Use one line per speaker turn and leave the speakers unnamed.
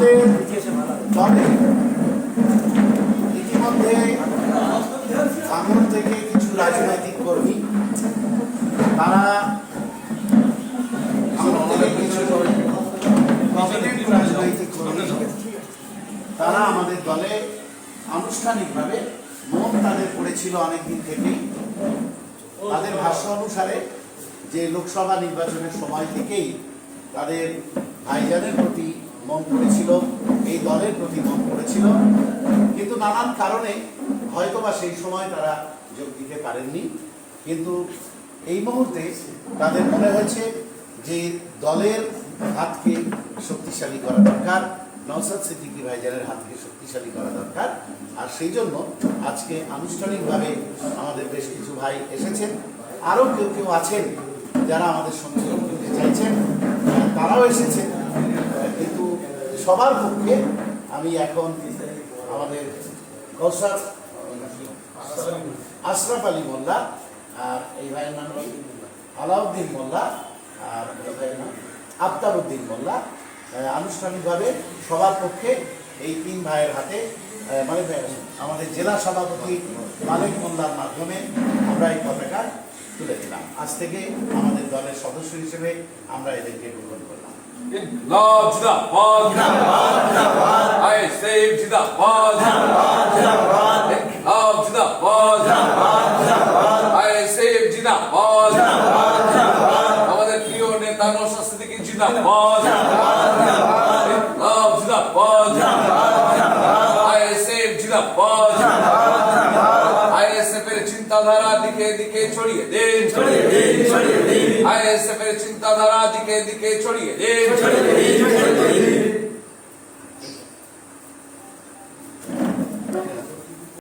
আমাদের দলে ইতিমধ্যে ভাঙন থেকে কিছু রাজনৈতিক কর্মী, তারা তারা আমাদের দলে আনুষ্ঠানিকভাবে মন তাদের পড়েছিল অনেকদিন থেকেই। তাদের ভাষ্য অনুসারে যে লোকসভা নির্বাচনের সময় থেকেই তাদের ভাইজানের প্রতি মন পড়েছিল এই দলের প্রতি মন পড়েছিল কিন্তু নানান কারণে হয়তোবা সেই সময় তারা যোগ দিতে পারেননি। কিন্তু এই মুহূর্তে তাদের মনে হয়েছে যে দলের হাতকে শক্তিশালী করা দরকার নওসাদ সিদ্দিকী ভাইজানের হাতকে শক্তিশালী করা দরকার। আর সেই জন্য আজকে আনুষ্ঠানিকভাবে আমাদের বেশ কিছু ভাই এসেছেন। আরও কেউ কেউ আছেন যারা আমাদের সঙ্গে যোগ দিতে চাইছেন। তারাও এসেছেন। সবার পক্ষে আমি এখন আমাদের আশরাফ আলী মোল্লা আর এই ভাইয়ের নাম আলাউদ্দিন মোল্লা আর ভাইয়ের নাম আফতাবউদ্দিন মোল্লা। আনুষ্ঠানিকভাবে সবার পক্ষে এই তিন ভাইয়ের হাতে মানে আমাদের জেলা সভাপতি মালিক মোল্লার মাধ্যমে আমরা এই পতাকা তুলে দিলাম। আজ থেকে আমাদের দলের সদস্য হিসেবে আমরা এদেরকে গ্রহণ করলাম।
ইনকলাব জিন্দাবাদ জিন্দাবাদ আই সেভ জিন্দাবাদ জিন্দাবাদ ইনকলাব জিন্দাবাদ জিন্দাবাদ আই সেভ জিন্দাবাদ আমাদের প্রিয় নেতা নওশাদ সিদ্দিকী জিন্দাবাদ চিন্তাধারা দিকে দিকে ছড়িয়ে দিন ছড়িয়ে দিন ছড়িয়ে দিন। আইএসএফ এর চিন্তাধারা দিকে দিকে ছড়িয়ে দিন ছড়িয়ে দিন।